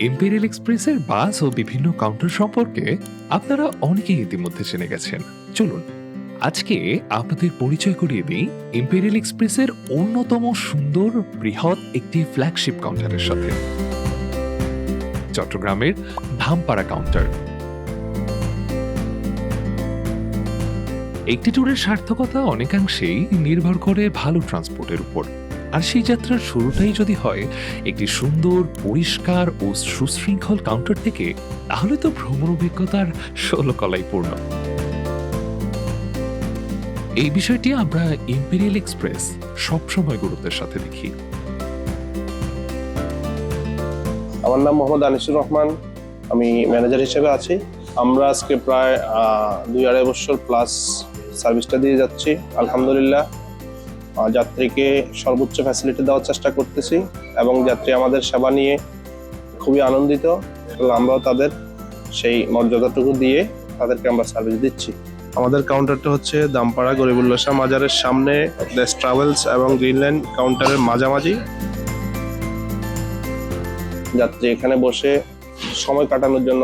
Imperial এক্সপ্রেসের বাস ও বিভিন্ন counter সম্পর্কে আপনারা অনেকেই ইতিমধ্যে জেনে গেছেন। চলুন, আজকে আপনাদের পরিচয় করিয়ে দিই ইম্পেরিয়াল এক্সপ্রেসের অন্যতম সুন্দর, বৃহৎ একটি ফ্ল্যাগশিপ কাউন্টারের সাথে। চট্টগ্রামের ধামপাড়া কাউন্টার একটি ট্যুরের সার্থকতা অনেকাংশেই নির্ভর করে ভালো ট্রান্সপোর্টের উপর। আর সেই যাত্রার শুরুটাই যদি হয়, একটি সুন্দর, পরিষ্কার ও সুশৃঙ্খল কাউন্টার থেকে, তাহলে তো ভ্রমণ অভিজ্ঞতার ষোলো কলাই পূর্ণ। এই বিষয়টি আমরা ইম্পেরিয়াল এক্সপ্রেস সবসময় গুরুত্বের সাথে দেখি। আমার নাম মোহাম্মদ আনিসুর রহমান, আমি ম্যানেজার হিসেবে আছি। আমরা আজকে প্রায় দুই আড়াই বছর প্লাস সার্ভিসটা দিয়ে যাচ্ছি। আলহামদুলিল্লাহ। যাত্রীকে সর্বোচ্চ ফ্যাসিলিটি দেওয়ার চেষ্টা করতেছি এবং যাত্রী আমাদের সেবা নিয়ে খুবই আনন্দিত আমরাও তাদের সেই মর্যাদাটুকু দিয়ে তাদেরকে আমরা সার্ভিস দিচ্ছি। আমাদের কাউন্টারটা হচ্ছে দামপাড়া গরিবুল্লাহ মাজারের সামনে দেশ ট্রাভেলস এবং গ্রিনল্যান্ড কাউন্টারের মাঝামাঝি। যাত্রী এখানে বসে সময় কাটানোর জন্য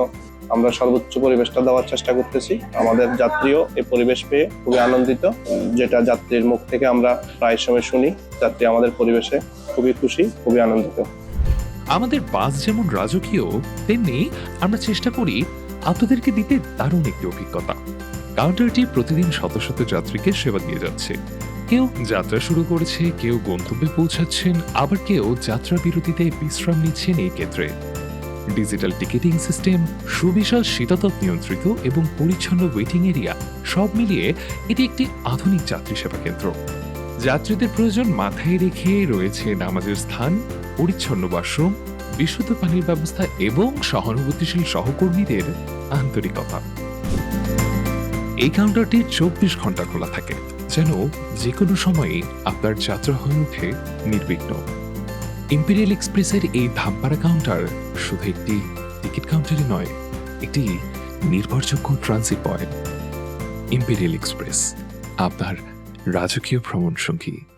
আমরা সর্বোচ্চ পরিবেশটা দেওয়ার চেষ্টা করতেছি। আমাদের যাত্রীও এই পরিবেশ পেয়ে খুবই আনন্দিত, যেটা যাত্রীর মুখ থেকে আমরা প্রায় সময় শুনি। যাত্রী আমাদের পরিবেশে খুবই খুশি, খুবই আনন্দিত। আমাদের বাস যেমন রাজকীয়, তেমনি আমরা চেষ্টা করি আপনাদেরকে দিতে দারুণ একটি অভিজ্ঞতা। কাউন্টারটি প্রতিদিন শত শত যাত্রীকে সেবা দিয়ে যাচ্ছে। কেউ যাত্রা শুরু করেছে, কেউ গন্তব্যে পৌঁছাচ্ছেন, আবার কেউ যাত্রা বিরতিতে বিশ্রাম নিচ্ছেন এই ক্ষেত্রে। ডিজিটাল টিকিটিং সিস্টেম, সুবিশাল শীতাতপ নিয়ন্ত্রিত এবং পরিচ্ছন্ন ওয়েটিং এরিয়া, সব মিলিয়ে এটি একটি আধুনিক যাত্রী সেবা কেন্দ্র। যাত্রীদের প্রয়োজন মাথায় রেখে রয়েছে নামাজের স্থান, পরিচ্ছন্ন ওয়াশরুম, বিশুদ্ধ পানির ব্যবস্থা এবং সহানুভূতিশীল সহকর্মীদের আন্তরিকতা। এই কাউন্টারটি চব্বিশ ঘণ্টা খোলা থাকে, যেন যে কোনো সময়ে আপনার যাত্রা হয়ে ওঠে নির্বিঘ্ন। ইম্পেরিয়াল এক্সপ্রেসের এই ধামপাড়া কাউন্টার শুধু একটি টিকিট কাউন্টারই নয়, একটি নির্ভরযোগ্য ট্রানজিট পয়েন্ট ইম্পেরিয়াল এক্সপ্রেস আপনার রাজকীয় ভ্রমণ সঙ্গী